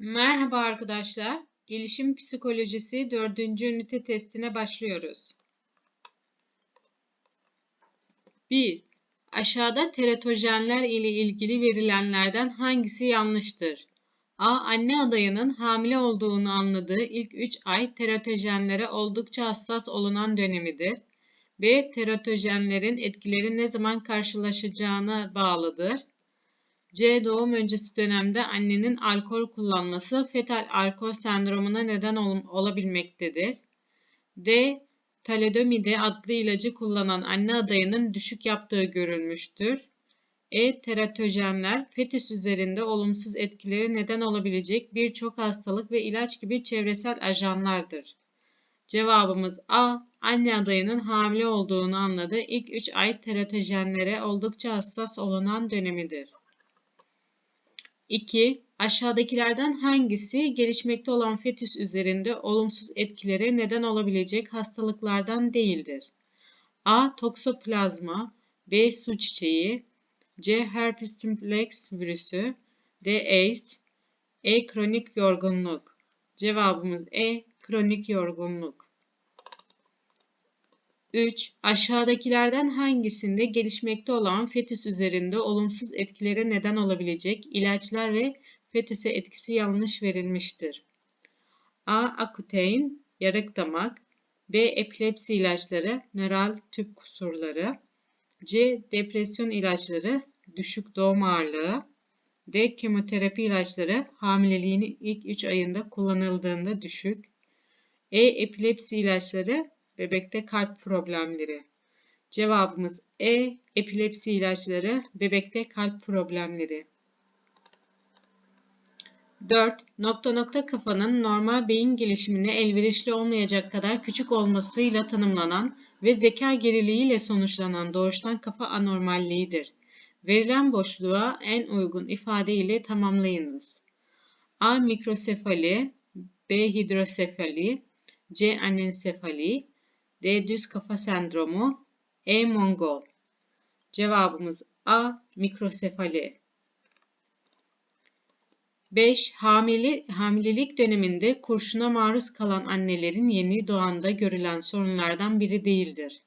Merhaba arkadaşlar. Gelişim psikolojisi 4. ünite testine başlıyoruz. 1. Aşağıda teratojenler ile ilgili verilenlerden hangisi yanlıştır? A. Anne adayının hamile olduğunu anladığı ilk 3 ay teratojenlere oldukça hassas olunan dönemidir. B. Teratojenlerin etkileri ne zaman karşılaşacağına bağlıdır. C. Doğum öncesi dönemde annenin alkol kullanması fetal alkol sendromuna neden ol olabilmektedir. D. Talidomide adlı ilacı kullanan anne adayının düşük yaptığı görülmüştür. E. Teratojenler fetüs üzerinde olumsuz etkileri neden olabilecek birçok hastalık ve ilaç gibi çevresel ajanlardır. Cevabımız A. Anne adayının hamile olduğunu anladığı ilk 3 ay teratojenlere oldukça hassas olunan dönemidir. 2. Aşağıdakilerden hangisi gelişmekte olan fetüs üzerinde olumsuz etkilere neden olabilecek hastalıklardan değildir? A. Toksoplazma B. Su çiçeği C. Herpes simplex virüsü D. AIDS E. Kronik yorgunluk Cevabımız E. Kronik yorgunluk 3. Aşağıdakilerden hangisinde gelişmekte olan fetüs üzerinde olumsuz etkilere neden olabilecek ilaçlar ve fetüse etkisi yanlış verilmiştir? A. Akutein, yarık damak B. Epilepsi ilaçları, nöral tüp kusurları C. Depresyon ilaçları, düşük doğum ağırlığı D. Kemoterapi ilaçları, hamileliğin ilk 3 ayında kullanıldığında düşük E. Epilepsi ilaçları, bebekte kalp problemleri. Cevabımız E. Epilepsi ilaçları, bebekte kalp problemleri. 4. Nokta nokta kafanın normal beyin gelişimine elverişli olmayacak kadar küçük olmasıyla tanımlanan ve zeka geriliğiyle sonuçlanan doğuştan kafa anormalliğidir. Verilen boşluğa en uygun ifade ile tamamlayınız. A. Mikrosefali B. Hidrosefali C. Anensefali D. Düz kafa sendromu. E. Mongol. Cevabımız A. Mikrosefali. 5. Hamile, hamilelik döneminde kurşuna maruz kalan annelerin yeni doğanda görülen sorunlardan biri değildir.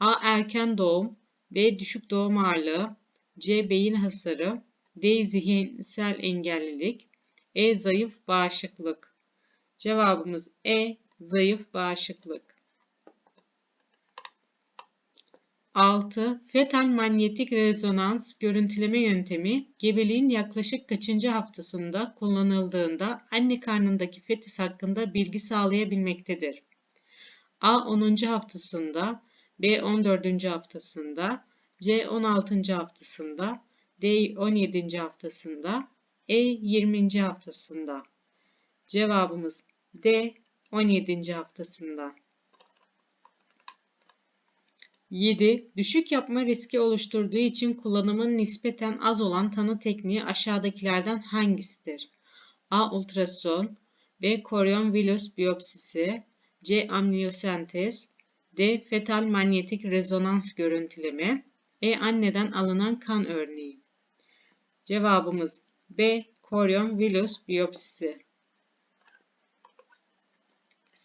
A. Erken doğum B. Düşük doğum ağırlığı C. Beyin hasarı D. Zihinsel engellilik E. Zayıf bağışıklık Cevabımız E. Zayıf bağışıklık. 6. Fetal manyetik rezonans görüntüleme yöntemi gebeliğin yaklaşık kaçıncı haftasında kullanıldığında anne karnındaki fetüs hakkında bilgi sağlayabilmektedir. A 10. haftasında, B 14. haftasında, C 16. haftasında, D 17. haftasında, E 20. haftasında. Cevabımız D 17. haftasında. 7. Düşük yapma riski oluşturduğu için kullanımın nispeten az olan tanı tekniği aşağıdakilerden hangisidir? A. Ultrason B. Koryon vilus biyopsisi C. Amniyosentez D. Fetal manyetik rezonans görüntüleme E. Anneden alınan kan örneği Cevabımız B. Koryon vilus biyopsisi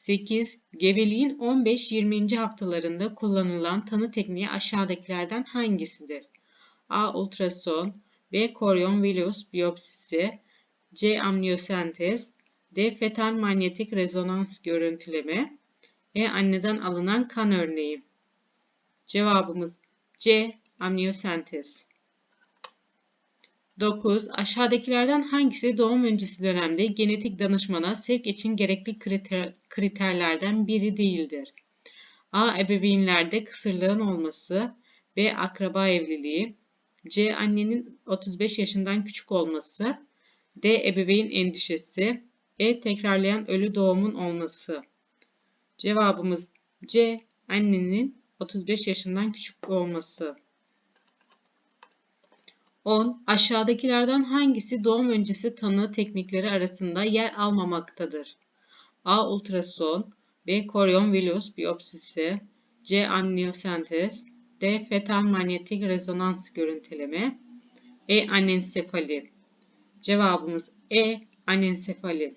8. Gebeliğin 15-20. haftalarında kullanılan tanı tekniği aşağıdakilerden hangisidir? A. Ultrason B. Koryon vilus biyopsisi C. Amniyosentez D. Fetal manyetik rezonans görüntüleme E. Anneden alınan kan örneği Cevabımız C. Amniyosentez 9. Aşağıdakilerden hangisi doğum öncesi dönemde genetik danışmana sevk için gerekli kriter, kriterlerden biri değildir? A. Ebeveynlerde kısırlığın olması B. Akraba evliliği C. Annenin 35 yaşından küçük olması D. Ebeveyn endişesi E. Tekrarlayan ölü doğumun olması Cevabımız C. Annenin 35 yaşından küçük olması. 10. Aşağıdakilerden hangisi doğum öncesi tanı teknikleri arasında yer almamaktadır? A. Ultrason B. Koryon Vilus biyopsisi C. Amniyosentez D. Fetal manyetik rezonans görüntüleme E. Anensefali Cevabımız E. anensefali.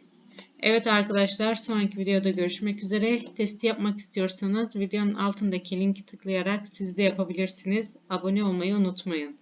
Evet arkadaşlar sonraki videoda görüşmek üzere. Testi yapmak istiyorsanız videonun altındaki linki tıklayarak siz de yapabilirsiniz. Abone olmayı unutmayın.